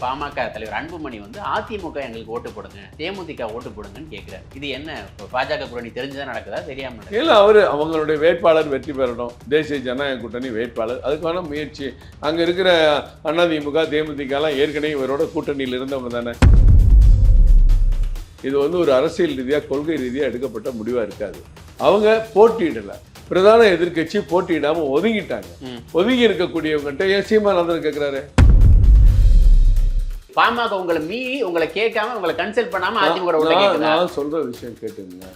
பாமக தலைவர் அன்புமணி வந்து அதிமுக எங்களுக்கு ஓட்டு போடுங்க தேமுதிக ஓட்டு போடுங்கன்னு கேட்கிறாரு இது என்ன பாஜக கூட்டணி தெரிஞ்சுதான் நடக்குதா தெரியாம? இல்லை அவர் அவங்களுடைய வேட்பாளர் வெற்றி பெறணும். தேசிய ஜனநாயக கூட்டணி வேட்பாளர். அதுக்கான முயற்சி. அங்கே இருக்கிற அதிமுக தேமுதிகலாம் ஏற்கனவே இவரோட கூட்டணியில் இருந்தவங்க தானே. இது வந்து ஒரு அரசியல் ரீதியாக கொள்கை ரீதியாக எடுக்கப்பட்ட முடிவாக இருக்காது. அவங்க போட்டியிடலை. பிரதான எதிர்க்கட்சி போட்டியிடாமல் ஒதுங்கிட்டாங்க. ஒதுங்கி இருக்கக்கூடியவங்ககிட்ட ஏன் சீமானந்தன் கேட்குறாரு பாமக உங்களை மீறி உங்களை கேட்காம உங்களை கன்சல்ட் பண்ணாம அதிமுக ஓட்ட நான் சொல்ற விஷயம் கேட்டுங்க.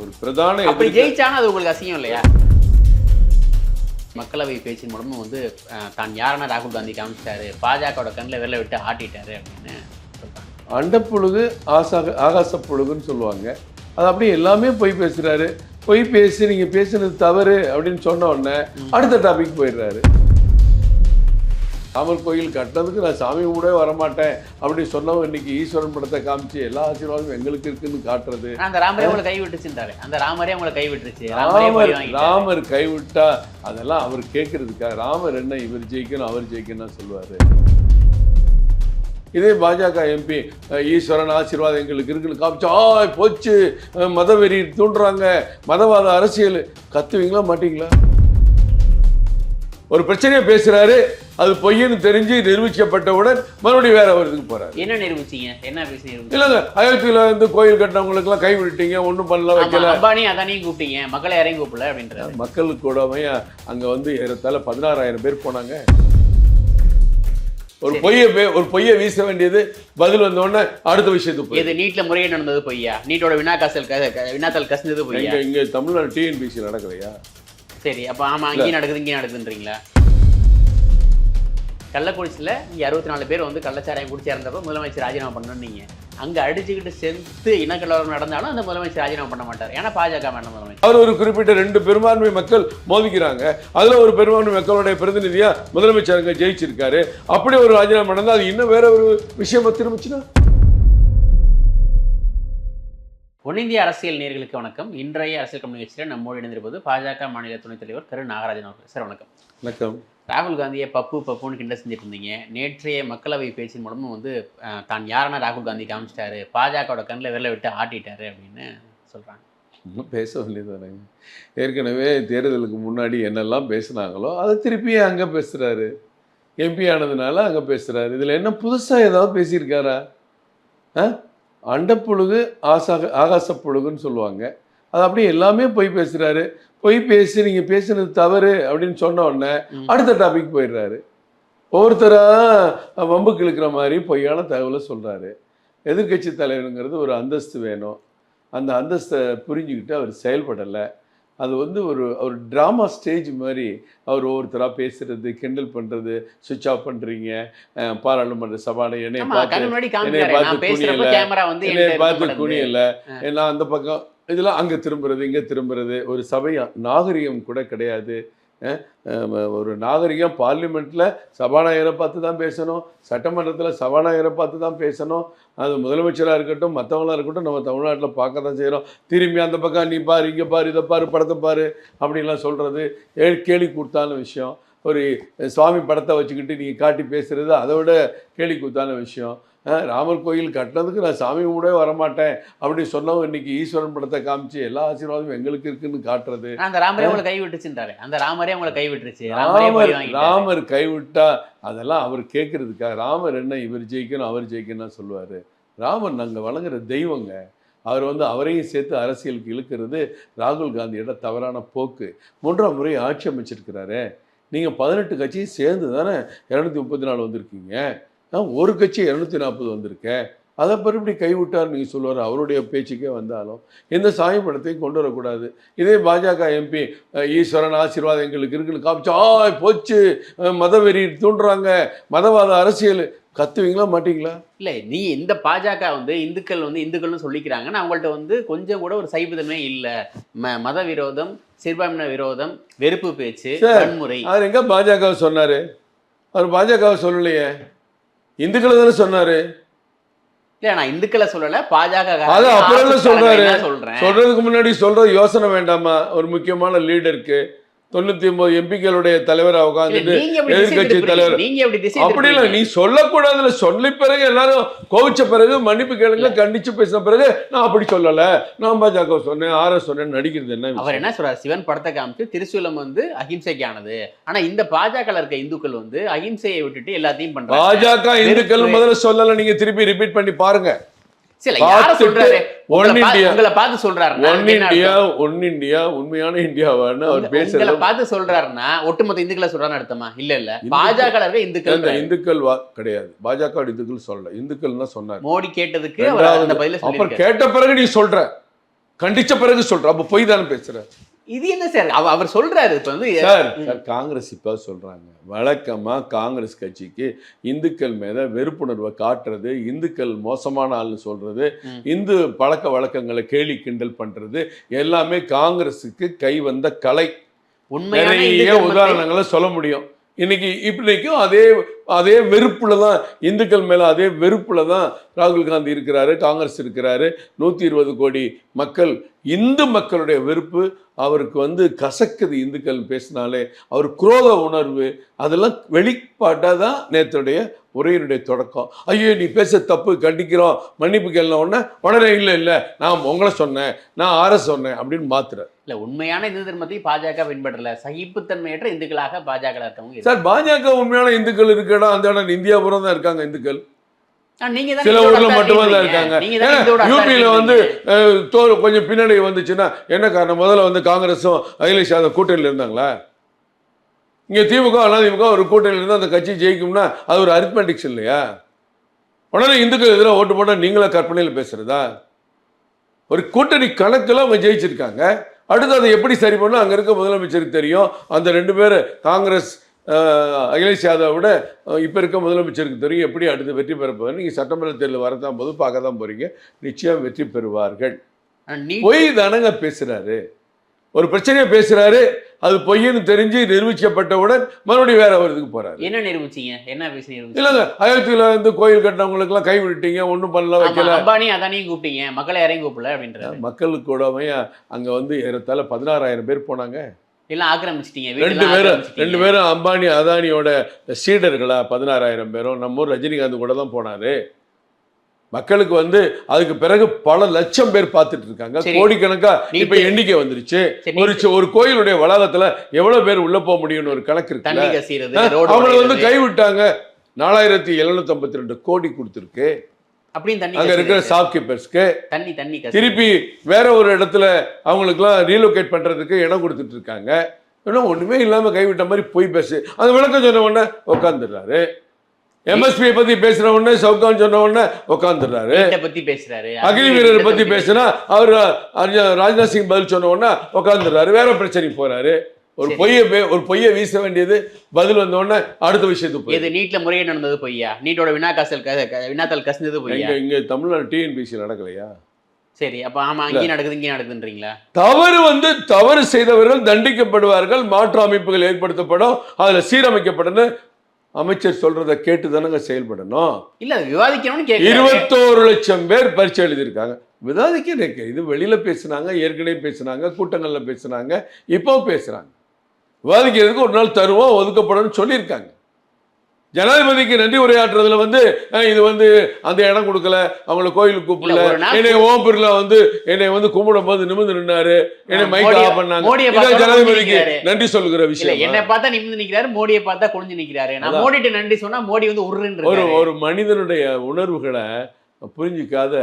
ஒரு பிரதான அப்படி ஜெயிச்சாலும் அது உங்களுக்கு அசிங்கம் இல்லையா? மக்களவை பேச்சின் மூலமும் வந்து தான் யாருன்னா ராகுல் காந்தி காமிச்சிட்டாரு பாஜகவோட கண்ணில் வெளில விட்டு ஆட்டிட்டாரு அப்படின்னு அண்டப்புழுகு ஆசாக ஆகாச புழுகுன்னு சொல்லுவாங்க. அது அப்படியே எல்லாமே பொய் பேசுறாரு. பொய் பேசி நீங்க பேசுனது தவறு அப்படின்னு சொன்ன உடனே அடுத்த டாபிக் போயிடுறாரு. ராமர் கோயில் கட்டினதுக்கு நான் சாமி கூட வரமாட்டேன் அப்படி சொன்னவங்க இன்னைக்கு ஈஸ்வரன் படத்தை காமிச்சு எல்லா ஆசீர்வாதமும் எங்களுக்கு இருக்குன்னு காட்டுறது. அந்த ராமரே உங்களை கை விட்டுச்சுன்றாரு அந்த ராமரே உங்களை கை விட்டுருச்சு ராமரே ராமர் கைவிட்டா அதெல்லாம் அவர் கேட்கறதுக்கா? ராமர் என்ன இவர் ஜெயிக்கணும் அவர் ஜெயிக்கணும் சொல்லுவாரு. இதே பாஜக எம்பி ஈஸ்வரன் ஆசீர்வாதம் எங்களுக்கு இருக்குன்னு காமிச்சா போச்சு மதவெறி தூண்டுறாங்க. மதவாத அரசியல். கத்துவீங்களா மாட்டீங்களா? ஒரு பிரச்சனையை பேசுறாரு அது பொய்ன்னு தெரிஞ்சு நிரூபிக்கப்பட்டவுடன் மறுபடியும் வேற ஒரு இதுக்கு போறாரு. என்ன நிரூபிச்சீங்க? என்ன பேசி இல்லைங்க அயோத்தியில இருந்து கோயில் கட்டினவங்களுக்கெல்லாம் கை விட்டுட்டீங்க ஒன்றும் பண்ணல வைக்கல. அம்பானி அதானியும் கூப்பிட்டீங்க மக்களை யாரையும் கூப்பிடல அப்படின்றாரு. மக்களுக்கு கூடவே அங்க வந்து ஏறத்தாழ பதினாறாயிரம் பேர் போனாங்க. ஒரு. பொய்யை ஒரு பொய்யை வீச வேண்டியது பதில் வந்த உடனே அடுத்த விஷயத்துக்கு போய் இது நீட்ல முறையீடு நடந்தது பொய்யா? நீட்டோட வினாக்காசல் வினாத்தாள் கசிந்தது பொய்யா? இங்க இங்க தமிழ்நாடு டிஎன்பிசி நடக்கலையா? சரி அப்ப ஆமா அங்கேயும் நடக்குது இங்கேயும் நடக்குதுன்றீங்களா? கள்ளக்குறிச்சியில் இங்கே அறுபத்தி நாலு பேர் வந்து கள்ளச்சாராயம் குடிச்சு இறந்தப்ப முதலமைச்சர் ராஜினாமா பண்ணணுன்னீங்க அங்க அடிச்சுக்கிட்டு செத்து இனக்கலவரம் நடந்தாலும் அந்த முதலமைச்சர் ராஜினாமா பண்ண மாட்டார். ஏன்னா பாஜக வேண்டாம் முதலமைச்சர். அவர் ஒரு குறிப்பிட்ட ரெண்டு பெரும்பான்மை மக்கள் மோதிக்கிறாங்க. அதுல ஒரு பெரும்பான்மை மக்களுடைய பிரதிநிதியா முதலமைச்சர் அங்க ஜெயிச்சிருக்காரு. அப்படி ஒரு ராஜினாமா நடந்தா அது இன்னும் வேற ஒரு விஷயமா திரும்பிச்சுன்னா? ஒன்னிந்திய அரசியல் நேர்களுக்கு வணக்கம். இன்றைய அரசியல் நிகழ்ச்சியில் நம்மோடு இணைந்திருப்பது பாஜக மாநில துணைத் தலைவர் கரு நாகராஜன் அவர்கள். சார் வணக்கம். வணக்கம். ராகுல் காந்தியை பப்பு பப்புன்னு கிண்ட செஞ்சுட்டு இருந்தீங்க. நேற்றைய மக்களவை பேச்சின் மூலமும் வந்து தான் யாருன்னா ராகுல் காந்தி காமிச்சிட்டாரு பாஜகவோட கண்ணில் வெளில விட்டு ஆட்டிட்டாரு அப்படின்னு சொல்றாங்க. இன்னும் பேச வேண்டியதானங்க ஏற்கனவே தேர்தலுக்கு முன்னாடி என்னெல்லாம் பேசுனாங்களோ அதை திருப்பி அங்கே பேசுகிறாரு எம்பி ஆனதுனால அங்கே பேசுகிறாரு இதில் என்ன புதுசாக ஏதாவது பேசியிருக்காரா? ஆ? அண்டப்புழுகு ஆசாக ஆகாச புழுகுன்னு சொல்லுவாங்க. அது அப்படியே எல்லாமே பொய் பேசுகிறாரு பொய் பேசி நீங்கள் பேசுனது தவறு அப்படின்னு சொன்ன உடனே. அடுத்த டாபிக் போயிடுறாரு. ஒவ்வொருத்தராக வம்புக்கு இழுக்கிற மாதிரி பொய்யான தகவலை சொல்கிறாரு எதிர்க்கட்சி தலைவருங்கிறது ஒரு அந்தஸ்து வேணும். அந்த அந்தஸ்தை புரிஞ்சுக்கிட்டு அவர் செயல்படலை. அது வந்து ஒரு ஒரு ட்ராமா ஸ்டேஜ் மாதிரி அவர் ஒவ்வொருத்தராக பேசுறது கிண்டல் பண்ணுறது சுவிட்ச் ஆஃப் பண்ணுறீங்க பாராளுமன்ற சபானை என்னை பார்த்து பார்த்து நான் குனியல, என்னை பார்த்து இருக்க குனியல. ஏன்னா அந்த பக்கம் இதெல்லாம் அங்கே திரும்புறது இங்கே திரும்புறது ஒரு சபை நாகரிகம் கூட கிடையாது. ஒரு நாகரிகம் பார்லிமெண்ட்டில் சபாநாயகரை பார்த்து தான் பேசணும் சட்டமன்றத்தில் சபாநாயகரை பார்த்து தான் பேசணும். அது முதலமைச்சராக இருக்கட்டும் மற்றவங்களா இருக்கட்டும் நம்ம தமிழ்நாட்டில் பார்க்க தான் செய்கிறோம் திரும்பி அந்த பக்கம் நீ பாரு இங்கே பாரு இதை பாரு படத்தை பாரு அப்படின்லாம் சொல்கிறது ஏ கேலி கொடுத்தான விஷயம். ஒரு சுவாமி படத்தை வச்சுக்கிட்டு நீங்கள் காட்டி பேசுகிறது அதை விட கேலி கொடுத்தான விஷயம். ராமர் கோயில் கட்டினதுக்கு நான் சாமி கூட வரமாட்டேன் அப்படி சொன்னவங்க இன்னைக்கு ஈஸ்வரன் படத்தை காமிச்சு எல்லா ஆசீர்வாதமும் எங்களுக்கு இருக்குன்னு காட்டுறது. அந்த ராமரே உங்களை கை விட்டுச்சுன்றாரு அந்த ராமரே உங்களை கை விட்டுருச்சு ராமரே ராமர் கைவிட்டா அதெல்லாம் அவர் கேட்கறதுக்கா ராமர் என்ன இவர் ஜெயிக்கணும் அவர் ஜெயிக்கணும் சொல்லுவார். ராமர் நாங்கள் வணங்குற தெய்வங்க. அவர் வந்து அவரையும் சேர்த்து அரசியலுக்கு இழுக்கிறது ராகுல் காந்தியோட தவறான போக்கு. மூன்றாம் முறை ஆட்சி அமைச்சிருக்கிறாரு. நீங்கள் பதினெட்டு கட்சியும் சேர்ந்து தானே இரநூத்தி முப்பத்தி நாலு வந்திருக்கீங்க? ஆ, ஒரு கட்சி இரநூத்தி நாற்பது வந்திருக்கேன் அதை மறுபடி கைவிட்டார் நீங்கள் சொல்லுவார் அவருடைய பேச்சுக்கே வந்தாலும் எந்த சாமி படத்தையும் கொண்டு வரக்கூடாது. இதே பாஜக எம்பி ஈஸ்வரன் ஆசீர்வாதம் எங்களுக்கு இருக்குன்னு காமிச்சா ஆ போச்சு. மதவெறி தூண்டுறாங்க. மதவாத அரசியல். கத்துவீங்களா மாட்டீங்களா? இல்ல நீ இந்த பாஜக வந்து இந்துக்கள் வந்து இந்துக்கள்னு சொல்லிக்கிறாங்கன்னா அவங்கள்ட்ட வந்து கொஞ்சம் கூட ஒரு சைபதமே இல்ல. ம மத விரோதம் சிறுபான்மை விரோதம் வெறுப்பு பேச்சு வன்முறை. அவர் எங்க பாஜகவை சொன்னாரு? அவர் பாஜகவை சொல்லலையே. இந்துக்களை தானே சொன்னாரு? இல்ல நான் இந்துக்களை சொல்லல பாஜக அது அப்புறம் சொல்றாரு? சொல்றேன். சொல்றதுக்கு முன்னாடி சொல்ற யோசனை வேண்டாமா? ஒரு முக்கியமான லீடருக்கு தொண்ணூத்தி ஒன்பது எம்பிக்களுடைய தலைவரா உட்காந்துட்டு திருப்புறீங்க? தலைவர். அப்படி இல்ல? நீ சொல்லக்கூடாதுல சொல்லி பிறகு எல்லாரும் கோவிச்ச பிறகு மன்னிப்பு கேளுங்க கண்டிச்சு பேசின பிறகு நான் அப்படி சொல்லல நான் பாஜக சொன்னேன் ஆர் சொன்னேன் நடிக்கிறது என்ன அவர்? என்ன சொல்றாரு சிவன் படத்தை காமிச்சு திருசூலம் வந்து அகிம்சைக்கானது ஆனா இந்த பாஜக இருக்க இந்துக்கள் வந்து அகிம்சையை விட்டுட்டு எல்லாத்தையும் பண்றாங்க பாஜக இந்துக்கள். முதல்ல சொல்லல நீங்க திருப்பி ரிப்பீட் பண்ணி பாருங்க சில யார பார்த்துட்டு சொல்றாரு? உங்களை பார்த்து சொல்றாருன்னா ஒன் இந்தியா? ஒன் இந்தியா உண்மையான இந்தியாவான்னு அவர் பேசுறது. பார்த்து சொல்றாருன்னா ஒட்டுமொத்த இந்துக்களை சொல்றான்னு அர்த்தமா? இல்ல இல்ல. பாஜக இந்துக்கள் இந்துக்கள் வா கிடையாது. பாஜக இந்துக்கள் சொல்லல. இந்துக்கள் தான் சொன்னார். மோடி கேட்டதுக்கு அவர் அந்த பதில அப்புறம் கேட்ட பிறகு நீ சொல்ற. கண்டிச்ச பிறகு சொல்ற. அப்ப பொய் தானே பேசுற? இது என்ன சார்? அவ- அவர் சொல்றாரு இப்ப வந்து சார் சார் காங்கிரஸ் இப்ப சொல்றாங்க. வழக்கமா காங்கிரஸ் கட்சிக்கு இந்துக்கள் மேல வெறுப்புணர்வை காட்டுறது இந்துக்கள் மோசமான ஆள்னு சொல்றது. இந்து பழக்க வழக்கங்களை கேலி கிண்டல் பண்றது எல்லாமே காங்கிரஸுக்கு கை வந்த கலை. நிறைய உதாரணங்களை சொல்ல முடியும். இன்னைக்கு இப்படிக்கும் அதே அதே வெறுப்புல தான் இந்துக்கள் மேல அதே வெறுப்புல தான் ராகுல் காந்தி இருக்கிறாரு காங்கிரஸ் இருக்கிறாரு நூத்தி இருபது கோடி மக்கள் இந்து மக்களுடைய வெறுப்பு அவருக்கு வந்து கசக்குது இந்துக்கள் பேசினாலே அவர் குரோத உணர்வு அதெல்லாம் வெளிப்பாட்டாக தான் நேற்றுடைய உரையினுடைய தொடக்கம். ஐயோ நீ பேச தப்பு கண்டிக்கிறோம் மன்னிப்பு கேள்ன உடனே உடனே இல்லை இல்லை நான் உங்களை சொன்னேன் நான் ஆர்எஸ் சொன்னேன் அப்படின்னு மாத்துறேன் இல்ல உண்மையான இந்து தர்மத்தையும் பாஜக பின்பற்றல. சகிப்புத்தன்மையற்ற இந்துக்களாக பாஜக இருக்கவங்க. சார் பாஜக உண்மையான இந்துக்கள் இருக்க இடம் அந்த இடம் இந்தியா பூரா தான் இருக்காங்க இந்துக்கள். சில ஊர்ல அத்தாரிட்டி மட்டுமே தான் இருக்கீங்க. யூபியில வந்து கொஞ்சம் பின்னாடி வந்துச்சுன்னா என்ன காரணம்? முதல்ல வந்து காங்கிரஸும் அகிலேஷ் யாதவ் கூட்டணியில் இருந்தாங்களா? இங்க திமுக அதிமுக ஒரு கூட்டணியில் இருந்து அந்த கட்சி ஜெயிக்கும்னா அது ஒரு அரித்மெட்டிக்ஸ் இல்லையா? உடனே இந்துக்கள் எதிராக ஓட்டு போட்டா நீங்களா கற்பனையில் பேசுறதா? ஒரு கூட்டணி கணக்கில் அவங்க ஜெயிச்சிருக்காங்க. அடுத்து அதை எப்படி சரி பண்ணணும்? அங்கே இருக்க முதலமைச்சருக்கு தெரியும். அந்த ரெண்டு பேர் காங்கிரஸ் அகிலேஷ் யாதவை விட இப்போ இருக்க முதலமைச்சருக்கு தெரியும். எப்படி அடுத்து வெற்றி பெற போகுது நீங்கள் சட்டமன்ற தேர்தல் வரதான் போது பார்க்க தான் போகிறீங்க நிச்சயம் வெற்றி பெறுவார்கள். பொய் தானங்க பேசுறாரு. ஒரு பிரச்சனையை பேசுறாரு அது பொய்ன்னு தெரிஞ்சு நிரூபிக்கப்பட்டவுடன் மறுபடியும் வேற ஒரு இதுக்கு போறாரு. என்ன நிரூபிச்சீங்க? என்ன பேசி இல்லைங்க அயோத்தியில இருந்து கோயில் கட்டினவங்களுக்குலாம் கை விட்டுட்டீங்க ஒன்றும் பண்ணல வைக்கல. அம்பானி அதானியும் கூப்பிட்டீங்க மக்களை யாரையும் கூப்பிடல அப்படின்றாரு. மக்களுக்கு கூடவே அங்க வந்து ஏறத்தாழ பதினாறாயிரம் பேர் போனாங்க. எல்லாம் ஆக்கிரமிச்சிட்டீங்க ரெண்டு பேரும். ரெண்டு பேரும் அம்பானி அதானியோட சீடர்களா பதினாறாயிரம் பேரும் நம்ம ஊர் ரஜினிகாந்த் கூட தான் போனாரு. மக்களுக்கு வந்து அதுக்கு பிறகு பல லட்சம் பேர் பார்த்துட்டு இருக்காங்க. கோடிக்கணக்கா இப்ப எண்ணிக்கை வந்துருச்சு. ஒரு ஒரு கோயிலுடைய வளாகத்துல எவ்வளவு பேர் உள்ள போக முடியும்னு ஒரு கணக்கு ரோடு அவங்களை வந்து. கைவிட்டாங்க. நாலாயிரத்தி எழுநூத்தி ஐம்பத்தி ரெண்டு கோடி கொடுத்துருக்கு அங்க இருக்கிற கசிறது. ஷாப்கீப்பர்ஸ்க்கு தண்ணி தண்ணி. திருப்பி வேற ஒரு இடத்துல அவங்களுக்குலாம் ரீலோகேட் பண்றதுக்கு இடம் கொடுத்துட்டு இருக்காங்க. இன்னும் ஒண்ணுமே இல்லாம கைவிட்ட மாதிரி போய் பேசு. அந்த விளக்கம் சொன்ன உடனே உட்காந்துடுறாரு எம்எஸ்பியை பத்தி பேசுற உடனே சவுகான் சொன்ன உடனே உட்காந்துடுறாரு பத்தி பேசுறாரு. அக்னி வீரரை பத்தி பேசினா அவர் ராஜ்நாத் சிங் பதில் சொன்ன உடனே உட்காந்துடுறாரு வேற பிரச்சனைக்கு போறாரு. ஒரு. பொய்யை ஒரு பொய்யை வீச வேண்டியது பதில் வந்த உடனே அடுத்த விஷயத்துக்கு இது நீட்ல முறையே நடந்தது பொய்யா? நீட்டோட வினாக்காசல் க- க- வினாத்தாள் கசிந்தது பொய்யா? இங்க தமிழ்நாடு டிஎன்பிசி நடக்கலையா? சரி அப்ப ஆமா அங்கேயும் நடக்குது இங்கேயும் நடக்குதுன்றீங்களா? தவறு வந்து தவறு செய்தவர்கள் தண்டிக்கப்படுவார்கள் மாற்று அமைப்புகள் ஏற்படுத்தப்படும் அதுல சீரமைக்கப்படணும் அமைச்சர் சொல்றதை கேட்டு தானங்க செயல்படணும்? இல்ல விவாதிக்கணும்னு இருபத்தோரு லட்சம் பேர் பரீட்சை எழுதியிருக்காங்க. விவாதிக்க இருக்கு. இது வெளியில பேசுனாங்க ஏற்கனவே பேசுனாங்க கூட்டங்கள்ல பேசுனாங்க இப்போ பேசுறாங்க. விவாதிக்கிறதுக்கு ஒரு நாள் தருவோம் ஒதுக்கப்படும் சொல்லியிருக்காங்க. ஜனாதிபதிக்கு நன்றி உரையாற்றுறதுல வந்து இது வந்து அந்த இடம் கொடுக்கல அவங்கள கோயிலுக்கு கூப்பிடல. என்னை ஓம் பிர்லா வந்து என்னை வந்து கும்பிடும் போது நிமிர்ந்து நின்னாரு. என்னை மைக் ஆஃப் பண்ணாங்க. ஜனாதிபதிக்கு. நன்றி சொல்லுகிற விஷயம். என்னை பார்த்தா நிமிர்ந்து நிக்கிறாரு மோடியை பார்த்தா குனிஞ்சு நிக்கிறாரு. நான். மோடிட்ட நன்றி சொன்னா மோடி வந்து ஒரு ஒரு மனிதனுடைய உணர்வுகளை புரிஞ்சிக்காத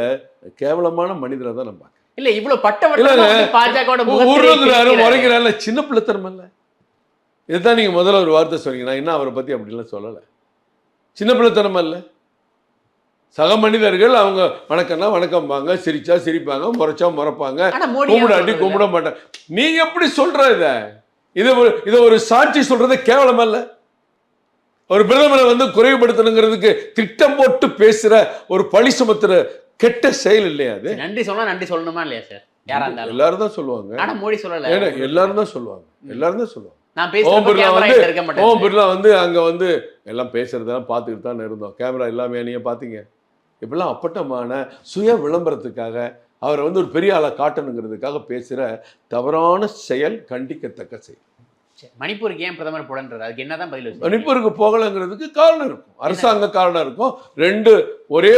கேவலமான மனிதரை தான் நம்ம. இல்ல இவ்வளவு. பட்டவட்ட பாஜக முறைக்கிறாரு சின்ன பிள்ளைத்தனம் இல்ல இதுதான் நீங்க முதல்ல ஒரு வார்த்தை சொன்னீங்க நான் இன்னும் அவரை பத்தி அப்படிலாம் சொல்லலை. சின்ன பிள்ளைத்தனம் அல்ல சக மனிதர்கள் அவங்க வணக்கம்னா வணக்கம்பாங்க சிரிச்சா சிரிப்பாங்க முறைச்சா முறைப்பாங்க கும்பிடாட்டி கும்பிட மாட்டாங்க நீங்க எப்படி சொல்ற இத? இதை ஒரு இதை ஒரு சாட்சி சொல்றது கேவலம் அல்ல ஒரு பிரதமரை வந்து குறைவுபடுத்தணுங்கிறதுக்கு திட்டம் போட்டு பேசுற ஒரு பழி சுமத்துற கெட்ட செயல் இல்லையா அது? நன்றி சொன்னா நன்றி சொல்லணுமா இல்லையா சார்? யாரா இருந்தாலும். எல்லாரும் தான் சொல்லுவாங்க. ஆனா மோடி சொல்லல. எல்லாரும் தான் சொல்லுவாங்க. எல்லாரும் தான் சொல்லுவாங்க. நான் இருக்க ஓம் பிர்லா வந்து அங்க வந்து எல்லாம் பேசுறதெல்லாம் பார்த்துக்கிட்டு தான் இருந்தோம். கேமரா எல்லாமே நீங்க பாத்தீங்க இப்படிலாம் அப்பட்டமான சுய விளம்பரத்துக்காக அவரை வந்து ஒரு பெரிய ஆளை காட்டணுங்கிறதுக்காக பேசுற தவறான செயல் கண்டிக்கத்தக்க செயல். மணிப்பூருக்கு ஏன் பிரதமர் போடன்றாரு அதுக்கு என்னதான் பதில்? மணிப்பூருக்கு போகலைங்கிறதுக்கு காரணம் இருக்கும். அரசாங்க காரணம் இருக்கும். ரெண்டு ஒரே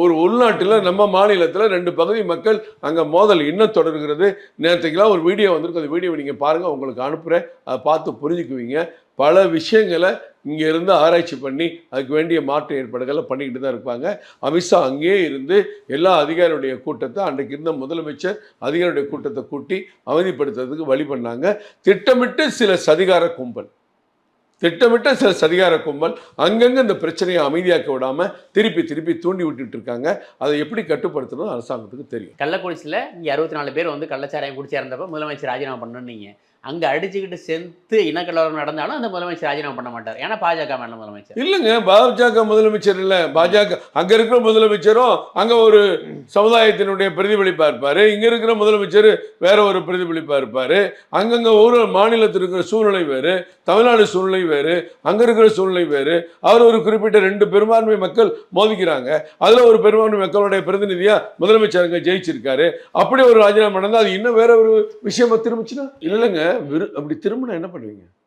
ஒரு உள்நாட்டில் நம்ம மாநிலத்தில் ரெண்டு பகுதி மக்கள் அங்கே மோதல் இன்னும் தொடர்கிறது. நேற்றுக்கெல்லாம் ஒரு வீடியோ வந்திருக்கு. அந்த வீடியோ நீங்கள் பாருங்கள் உங்களுக்கு அனுப்புகிறேன் அதை பார்த்து புரிஞ்சுக்குவீங்க. பல விஷயங்களை இங்கே இருந்து ஆராய்ச்சி பண்ணி அதுக்கு வேண்டிய மாற்று ஏற்பாடுகளை பண்ணிக்கிட்டு தான் இருப்பாங்க. அமித்ஷா அங்கேயே இருந்து எல்லா அதிகாரியுடைய கூட்டத்தை அன்றைக்கு இருந்த முதலமைச்சர் அதிகாரியுடைய கூட்டத்தை கூட்டி அவதிப்படுத்துறதுக்கு வழி பண்ணாங்க. திட்டமிட்டு சில சதிகார கும்பல். திட்டமிட்ட சில சதிகார கும்பல் அங்கங்கே இந்த பிரச்சனையை அமைதியாக்க விடாமல் திருப்பி திருப்பி தூண்டி விட்டுட்டு இருக்காங்க. அதை எப்படி கட்டுப்படுத்தணும் அரசாங்கத்துக்கு தெரியும். கள்ளக்குறிச்சியில் இங்கே அறுபத்தி நாலு பேர் வந்து கள்ளச்சாராயம் குடிச்சா இருந்தப்ப முதலமைச்சர் ராஜினாமா பண்ணணுன்னீங்க அங்கே அடிச்சுக்கிட்டு செத்து இனக்கலவரம் நடந்தாலும் அந்த முதலமைச்சர் ராஜினாமா பண்ண மாட்டார். ஏன்னா பாஜக மேல முதலமைச்சர். இல்லைங்க பாஜக முதலமைச்சர் இல்லை. பாஜக அங்கே இருக்கிற முதலமைச்சரும் அங்கே ஒரு சமுதாயத்தினுடைய பிரதிபலிப்பாக இருப்பார். இங்கே இருக்கிற முதலமைச்சர் வேற ஒரு பிரதிபலிப்பாக இருப்பார். அங்கங்கே ஒரு மாநிலத்தில் இருக்கிற சூழ்நிலை வேறு தமிழ்நாடு சூழ்நிலை வேறு அங்கே இருக்கிற சூழ்நிலை வேறு. அவர் ஒரு குறிப்பிட்ட ரெண்டு பெரும்பான்மை மக்கள் மோதிக்கிறாங்க. அதில் ஒரு பெரும்பான்மை மக்களுடைய பிரதிநிதியாக முதலமைச்சர் அங்கே ஜெயிச்சிருக்காரு. அப்படி ஒரு ராஜினாமா நடந்தால் அது இன்னும் வேற ஒரு விஷயமா திரும்பிச்சுன்னா? இல்லைங்க. விரு அப்படி திரும்பினா என்ன பண்ணுவீங்க?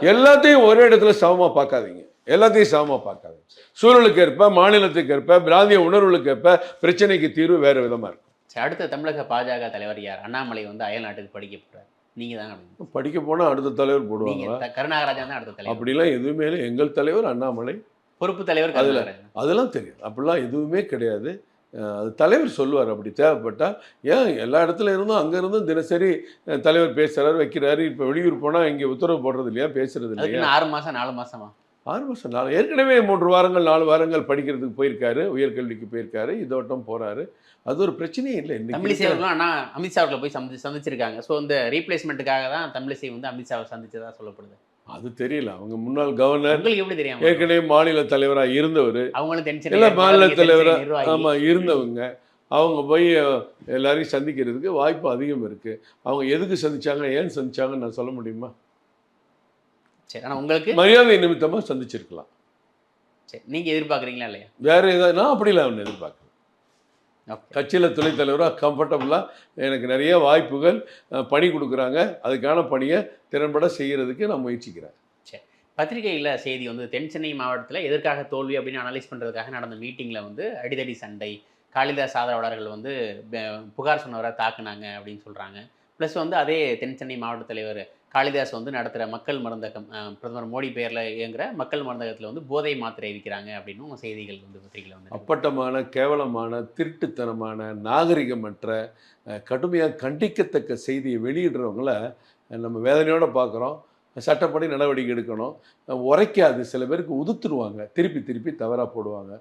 எல்லாத்தையும் ஒரே இடத்துல சமமா பார்க்காதீங்க. எல்லாத்தையும் சமமா பார்க்காதீங்க. சூழலுக்கு ஏற்ப மாநிலத்துக்கு ஏற்ப பிராந்திய உணர்வுகளுக்கு ஏற்ப பிரச்சனைக்கு தீர்வு வேற விதமா இருக்கும். சரி, அடுத்த தமிழக பாஜக தலைவர் யார்? அண்ணாமலை வந்து அயல் நாட்டுக்கு படிக்க போறார். நீங்க தான். படிக்க போனா அடுத்த தலைவர் போடுவாங்க கருணாகராஜன் தான் அடுத்த தலைவர். அப்படிலாம் எதுவுமே இல்லை. எங்கள் தலைவர் அண்ணாமலை. பொறுப்பு தலைவர் அதுல- அதெல்லாம் தெரியும் அப்படிலாம் எதுவுமே கிடையாது. அது தலைவர் சொல்லுவார் அப்படி தேவைப்பட்டால் ஏன் எல்லா இடத்துல இருந்தும் அங்கே இருந்தும் தினசரி தலைவர் பேசுறாரு வைக்கிறாரு இப்போ வெளியூர் போனால் இங்கே உத்தரவு போடுறது இல்லையா பேசுறது இல்லையா ஆறு மாசம் நாலு மாசமா? ஆறு மாதம் நாலு ஏற்கனவே மூன்று வாரங்கள் நாலு வாரங்கள் படிக்கிறதுக்கு போயிருக்காரு உயர்கல்விக்கு போயிருக்காரு இதோட்டம் போறாரு. அது ஒரு பிரச்சனையே இல்லை தமிழிசை இருக்கிற- அவர்களும் அண்ணா அமித்ஷா அவர்களை போய் சந்தி சந்திச்சிருக்காங்க. ஸோ இந்த ரீப்ளேஸ்மெண்ட்டுக்காக தான் தமிழிசை வந்து அமித்ஷாவை சந்திச்சதா சொல்லப்படுது. அது தெரியல. அவங்க முன்னாள் கவர்னர் எப்படி தெரியும் ஏற்கனவே மாநில தலைவராக இருந்தவர். அவங்களும் இல்ல, மாநில தலைவரா, ஆமா இருந்தவங்க. அவங்க போய் எல்லாரையும் சந்திக்கிறதுக்கு வாய்ப்பு அதிகம் இருக்கு. அவங்க எதுக்கு சந்திச்சாங்க ஏன் சந்திச்சாங்கன்னு நான் சொல்ல முடியுமா? சரி ஆனா உங்களுக்கு? மரியாதை நிமித்தமா சந்திச்சிருக்கலாம். சரி நீங்க எதிர்பார்க்குறீங்களா இல்லையா? வேற ஏதாவது நான் அப்படிலாம் ஒன்று எதிர்பார்க்குறேன் கட்சியில் துணைத் தலைவராக கம்ஃபர்டபுளாக எனக்கு நிறைய வாய்ப்புகள் பணி கொடுக்குறாங்க. அதுக்கான பணியை திறன்பட செய்கிறதுக்கு நான் முயற்சிக்கிறேன். பத்திரிகையில் செய்தி வந்து தென் சென்னை மாவட்டத்தில் எதற்காக தோல்வி அப்படின்னு அனலைஸ் பண்ணுறதுக்காக நடந்த மீட்டிங்கில் வந்து அடிதடி சண்டை காளிதாஸ் ஆதரவாளர்கள் வந்து புகார் சொன்னவரை தாக்குனாங்க அப்படின்னு சொல்கிறாங்க ப்ளஸ் வந்து அதே தென் சென்னை மாவட்ட தலைவர் காளிதாஸ் வந்து நடத்துகிற மக்கள் மருந்தகம் பிரதமர் மோடி பேரில் இயங்குற மக்கள் மருந்தகத்தில் வந்து போதை மாத்திரை விற்கிறாங்க அப்படின்னு செய்திகள் வந்து பத்திரிகையில் வந்து அப்பட்டமான கேவலமான திருட்டுத்தனமான நாகரிகமற்ற கடுமையாக கண்டிக்கத்தக்க செய்தியை வெளியிடுறவங்கள நம்ம வேதனையோடு பார்க்குறோம் சட்டப்படி நடவடிக்கை எடுக்கணும். உரைக்காது. சில பேருக்கு உதுத்துருவாங்க. திருப்பி திருப்பி தவறாக போடுவாங்க.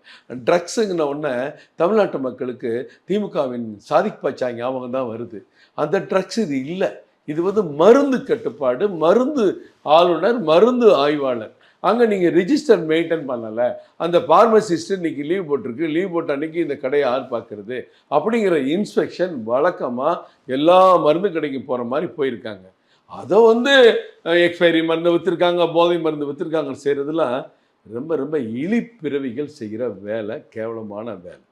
ட்ரக்ஸுங்கிற ஒன்று தமிழ்நாட்டு மக்களுக்கு திமுகவின் சாதிக் பாச்சா ஞாபகம் தான் வருது. அந்த ட்ரக்ஸ் இது இல்லை. இது வந்து மருந்து கட்டுப்பாடு மருந்து ஆளுநர் மருந்து ஆய்வாளர். அங்கே நீங்கள் ரிஜிஸ்டர் மெயின்டைன் பண்ணலை. அந்த ஃபார்மசிஸ்ட் இன்னைக்கு லீவ் போட்டிருக்கு. லீவ் போட்ட அன்னைக்கு இந்த கடையை யார் பார்க்கறது. அப்படிங்கிற இன்ஸ்பெக்ஷன் வழக்கமாக எல்லா மருந்து கடைக்கு போகிற மாதிரி போயிருக்காங்க. அதை வந்து எக்ஸ்பைரி மருந்து விற்றுருக்காங்க போதை மருந்து விற்றுருக்காங்க செய்கிறதுலாம் ரொம்ப ரொம்ப இழிப்பிறவிகள் செய்கிற வேலை கேவலமான வேலை.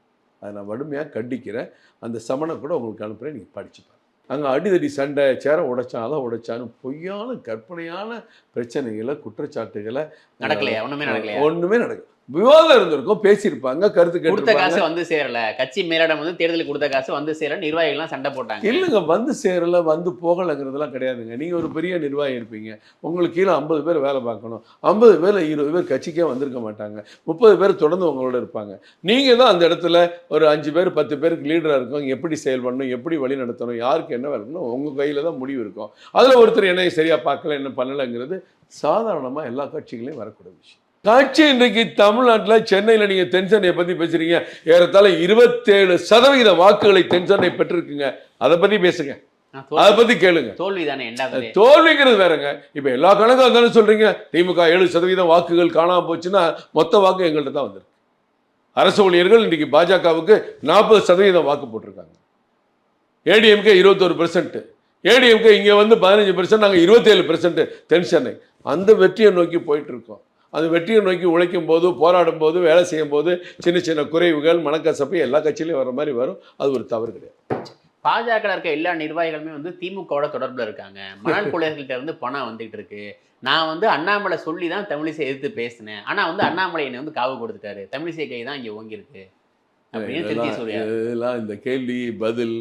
அதை நான் வடுமையாக கண்டிக்கிறேன். அந்த சமனை கூட உங்களுக்கு அனுப்புகிறேன் நீங்கள் படிச்சுப்பேன் அங்கே அடிதடி சண்டை சேர உடைச்சான் அதை உடைச்சான்னு பொய்யான கற்பனையான பிரச்சனைகளை குற்றச்சாட்டுகளை நடக்கலையா? ஒன்றுமே நடக்கலையா? ஒண்ணுமே நடக்கும் விவாதம் இருந்திருக்கும் பேசியிருப்பாங்க கருத்து கொடுத்த காசு வந்து சேரல. கட்சி மேலிடம் வந்து தேர்தலுக்கு கொடுத்த காசு வந்து சேரல. நிர்வாகிகள்லாம் சண்டை போட்டாங்க. இல்லைங்க வந்து சேரல வந்து போகலைங்கிறதெல்லாம் கிடையாதுங்க. நீங்க ஒரு பெரிய நிர்வாகி இருப்பீங்க. உங்களுக்கு கீழே ஐம்பது பேர் வேலை பார்க்கணும். ஐம்பது பேர்ல இருபது பேர் கட்சிக்கே வந்திருக்க மாட்டாங்க. முப்பது பேர் தொடர்ந்து உங்களோட இருப்பாங்க. நீங்க தான் அந்த இடத்துல ஒரு அஞ்சு பேர் பத்து பேருக்கு லீடரா இருக்கும் எப்படி செயல்படணும் எப்படி வழி நடத்தணும்? யாருக்கு என்ன வேலை இருக்கணும்? உங்க கையில தான் முடிவு இருக்கும். அதுல ஒருத்தர் என்ன சரியா பார்க்கல என்ன பண்ணலைங்கிறது சாதாரணமா எல்லா கட்சிகளையும் வரக்கூடிய விஷயம். கட்சி இன்றைக்கு தமிழ்நாட்டில் சென்னையில் நீங்கள் தென்சென்னையை பற்றி பேசுறீங்க. ஏறத்தாழ இருபத்தேழு சதவிகித வாக்குகளை தென்சென்னை பெற்றிருக்குங்க. அதை பற்றி பேசுங்க. அதை பற்றி கேளுங்க. தோல்வி தானே தோல்விங்கிறது வேறங்க. இப்போ எல்லா கணக்கும் அதானே சொல்றீங்க. திமுக ஏழு சதவீதம் வாக்குகள் காணாம போச்சுன்னா மொத்த வாக்கு எங்கள்கிட்ட தான் வந்திருக்கு. அரசு ஊழியர்கள் இன்றைக்கு பாஜகவுக்கு நாற்பது சதவீதம் வாக்கு போட்டிருக்காங்க. ஏடிஎம்கே இருபத்தொரு பெர்சன்ட் ஏடிஎம்கே இங்கே வந்து பதினஞ்சு பெர்சன்ட் நாங்கள் இருபத்தேழு பெர்சன்ட் தென் சென்னை. அந்த வெற்றியை நோக்கி போயிட்டு இருக்கோம். அந்த வெற்றியை நோக்கி உழைக்கும் போது போராடும் போது வேலை செய்யும் போது சின்ன சின்ன குறைவுகள் மனக்கசப்பு எல்லா கட்சியிலையும் வர மாதிரி வரும். அது ஒரு தவறு கிடையாது. பாஜக இருக்க எல்லா நிர்வாகிகளுமே வந்து திமுகவோட தொடர்புல இருக்காங்க. மணல் கொள்ளையர்கள்ட்ட இருந்து பணம் வந்துகிட்டு இருக்கு. நான் வந்து அண்ணாமலை சொல்லி தான் தமிழிசை எதிர்த்து பேசினேன். ஆனா வந்து அண்ணாமலை என்னை வந்து காவு கொடுத்துட்டாரு. தமிழிசை கை தான் இங்க ஓங்கி இருக்கு அப்படின்னு இதெல்லாம் இந்த கேள்வி பதில்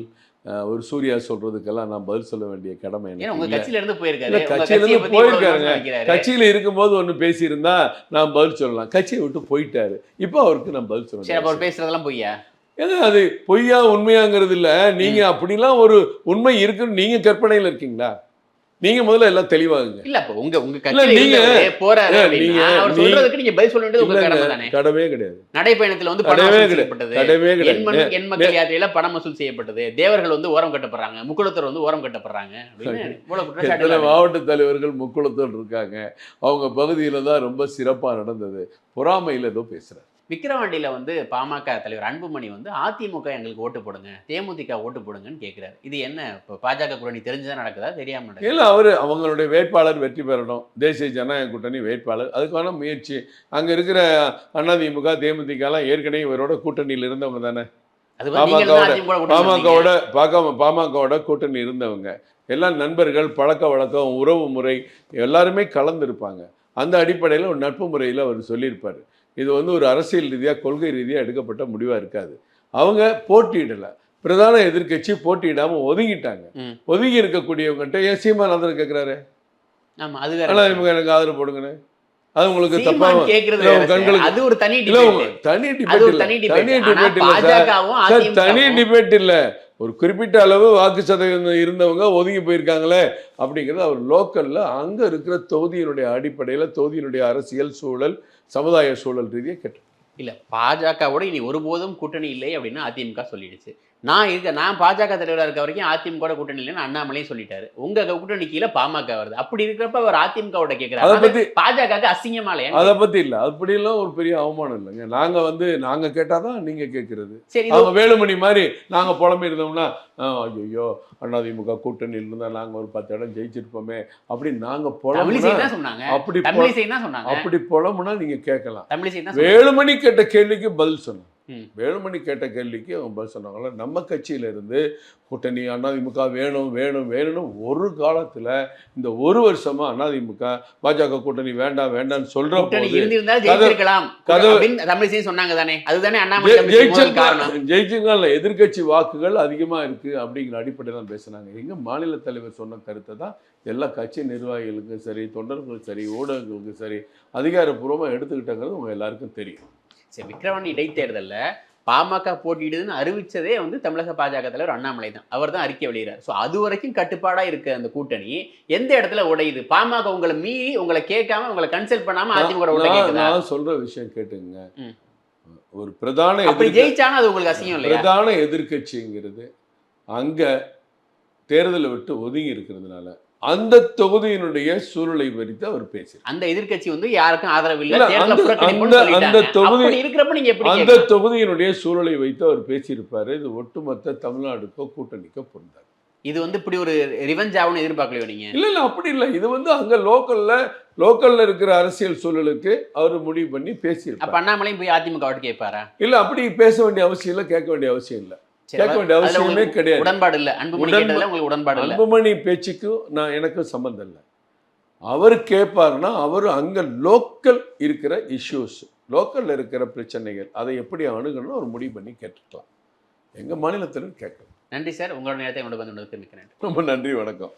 ஒரு சூர்யா சொல்றதுக்கெல்லாம் நான் பதில் சொல்ல வேண்டிய கடமை எனக்கு உங்க இல்லை. கட்சியில இருந்து போயிருக்காரு. இல்ல, உங்க கட்சியில கட்சியை இருந்து பத்தி இவ்வளவு போயிருக்காருங்க. கட்சியில இருக்கும்போது ஒன்று பேசியிருந்தா நான் பதில் சொல்லலாம். கட்சியை விட்டு போயிட்டாரு. இப்போ அவருக்கு நான் பதில் சரி அப்ப சொல்ல அவர் பேசுறதெல்லாம் பொய்யா? ஏங்க அது பொய்யா உண்மையாங்கிறது இல்ல. நீங்க அப்படிலாம் ஒரு உண்மை இருக்குன்னு நீங்க கற்பனையில இருக்கீங்களா? நீங்க முதல்ல எல்லாம் தெளிவாகுங்க. இல்ல அப்ப உங்க உங்க கட்சியில நீங்க- போறாரு நீங்க- அவர் சொல்றதுக்கு நீங்க பதில் சொல்ல வேண்டியது உங்க கடமை தானே? கடவே கிடையாது. நடைப்பயணத்துல வந்து பணம் வசூல். செய்யப்பட்டது. கடவே கிடையாது. எண் மக்கள் யாத்திரையில பணம் வசூல் செய்யப்பட்டது. தேவர்கள் வந்து ஓரம் கட்டப்படுறாங்க முக்குளத்தர் வந்து ஓரம் கட்டப்படுறாங்க மாவட்ட தலைவர்கள் முக்குளத்தோடு இருக்காங்க அவங்க பகுதியில தான் ரொம்ப சிறப்பா நடந்தது. பொறாமையில ஏதோ பேசுறாரு. விக்கிரவாண்டியில வந்து பாமக தலைவர் அன்புமணி வந்து அதிமுக எங்களுக்கு ஓட்டு போடுங்க தேமுதிக ஓட்டு போடுங்கன்னு கேக்குறாரு. இது என்ன இப்ப பாஜக கூட்டணி தெரிஞ்சுதான் நடக்குதா தெரியாம நடக்குதா? இல்ல அவரு அவங்களுடைய வேட்பாளர் வெற்றி பெறணும். தேசிய ஜனநாயக கூட்டணி வேட்பாளர். அதுக்கான முயற்சி. அங்க இருக்கிற அதிமுக தேமுதிக எல்லாம் ஏற்கனவே இவரோட கூட்டணியில் இருந்தவங்க தானே. பாமகவோட பாமக பாமகவோட கூட்டணி இருந்தவங்க. எல்லாம் நண்பர்கள் பழக்க வழக்கம் உறவு முறை எல்லாருமே கலந்துருப்பாங்க. அந்த அடிப்படையில் ஒரு நட்பு முறையில் அவர் சொல்லியிருப்பார். இது வந்து ஒரு அரசியல் ரீதியாக கொள்கை ரீதியாக எடுக்கப்பட்ட முடிவாக இருக்காது. அவங்க போட்டியிடலை. பிரதான எதிர்க்கட்சி போட்டியிடாமல் ஒதுங்கிட்டாங்க. ஒதுங்கி இருக்கக்கூடியவங்ககிட்ட ஏன் சீமானந்தர் கேட்குறாரு ஆனால் இவங்க எனக்கு ஆதரவு போடுங்கன்னு அது உங்களுக்கு தப்பா கேக்குறது. கண்களுக்கு- அது ஒரு தனி டிபேட் தனி தனி டிபேட் இல்ல தனி டிபேட் இல்ல. ஒரு குறிப்பிட்ட அளவு வாக்கு சதவீதம் இருந்தவங்க ஒதுங்கி போயிருக்காங்களே அப்படிங்கிறது அவர் லோக்கல்ல அங்க இருக்கிற தொகுதியினுடைய அடிப்படையில தொகுதியினுடைய அரசியல் சூழல் சமுதாய சூழல் ரீதியாக கேட்டு இல்லை பாஜகவோட இனி ஒருபோதும் கூட்டணி இல்லை அப்படின்னு அதிமுக சொல்லிடுச்சு. நான் இருக்க நான் பாஜக தலைவரா இருக்க வரைக்கும் அதிமுக கூட்டணி இல்லைன்னு அண்ணாமலையும் சொல்லிட்டாரு. உங்க கூட்டணி கீழே பாமக வருது. அப்படி இருக்கிறப்ப அவர் அதிமுகவோட அதை கேட்கிறாரு பத்தி பாஜகவுக்கு அசிங்கமா இல்லையா? அதை பத்தி இல்ல. அப்படிலாம் ஒரு பெரிய அவமானம் இல்லைங்க. நாங்க வந்து நாங்க கேட்டாதான் நீங்க கேட்கறது சரி அவங்க வேலுமணி மாதிரி நாங்க புலம்பி இருந்தோம்னா ஐயோ அதிமுக கூட்டணியில் இருந்தா நாங்க ஒரு பத்து இடம் ஜெயிச்சிருப்போமே அப்படி நாங்க புலம்புனா சொன்னாங்க. அப்படி அப்படி புலம்புனா நீங்க கேட்கலாம். வேலுமணி கேட்ட கேள்விக்கு பதில் சொன்னாங்க ம். வேலுமணி கேட்ட கேள்விக்கு அவங்க பதில் சொன்னாங்களா நம்ம கட்சியில இருந்து கூட்டணி அதிமுக வேணும் வேணும் வேணும்னு ஒரு காலத்துல இந்த ஒரு வருஷமா அதிமுக பாஜக கூட்டணி வேண்டாம் வேண்டாம்னு சொல்ற ஜெயிச்சிருக்கலாம் எதிர்க்கட்சி வாக்குகள் அதிகமா இருக்கு அப்படிங்கிற அடிப்படையில் தான் பேசுனாங்க. எங்க மாநில தலைவர் சொன்ன கருத்தை தான் எல்லா கட்சி நிர்வாகிகளுக்கும் சரி தொண்டர்களுக்கும் சரி ஊடகங்களுக்கும் சரி அதிகாரப்பூர்வமா எடுத்துக்கிட்டாங்கிறது உங்க எல்லாருக்கும் தெரியும். சரி விக்கிரவாணி இடைத்தேர்தல்ல பாமக போட்டியிடுதுன்னு அறிவிச்சதே வந்து தமிழக பாஜக தலைவர் அண்ணாமலை தான். அவர் தான் அறிக்கை வெளியிறார். ஸோ அது வரைக்கும் கட்டுப்பாடா இருக்க அந்த கூட்டணி எந்த இடத்துல உடையுது? பாமக உங்களை மீறி உங்களை கேட்காம உங்களை கன்சல்ட் பண்ணாம அதிமுக நான் சொல்ற விஷயம் கேட்டுங்க. ஒரு பிரதான அப்படி ஜெயிச்சானா அது உங்களுக்கு அசிங்கம் இல்லையா? பிரதான எதிர்க்கட்சிங்கிறது அங்க தேர்தலை விட்டு ஒதுங்கி இருக்கிறதுனால அந்த தொகுதியினுடைய சூழலை குறித்து அவர் பேசினார். அந்த எதிர்க்கட்சி வந்து யாருக்கும் ஆதரவு இல்ல அந்த-? தொகுதியினுடைய சூழலை வைத்து அவர் பேசியிருப்பாரு. இது ஒட்டுமொத்த தமிழ்நாடுக்கோ கூட்டணிக்கோ பொருந்தாது. இது வந்து இப்படி ஒரு ரிவெஞ்ச் ஆகும்னு எதிர்பார்க்கலையோ நீங்க? இல்ல இல்ல அப்படி இல்லை. இது வந்து அங்க லோக்கல்ல லோக்கல்ல இருக்கிற அரசியல் சூழலுக்கு அவர் முடிவு பண்ணி பேசியிருப்பார். அண்ணாமலையும் போய் அதிமுக கேட்பாரா? இல்ல அப்படி பேச வேண்டிய அவசியம் இல்லை கேட்க வேண்டிய அவசியம் இல்லை. கேட்க வேண்டிய அதுல அவசியமே உங்களுக்கு கிடையாது. உடன்பாடு இல்ல. அன்புமணி உடன்பாடு பேச்சுக்கும் நான் எனக்கு சம்மந்தம் இல்லை. அவர் கேட்பாருன்னா அவர் அங்க லோக்கல் இருக்கிற இஷ்யூஸ் லோக்கல்ல இருக்கிற பிரச்சனைகள் அதை எப்படி அணுகணும் அவர் முடிவு பண்ணி கேட்டுக்கலாம். எங்க மாநிலத்திலும் கேட்கலாம். நன்றி சார். உங்களோட நேரத்தை என்னோட வந்து மிக்க நன்றி. ரொம்ப நன்றி வணக்கம்.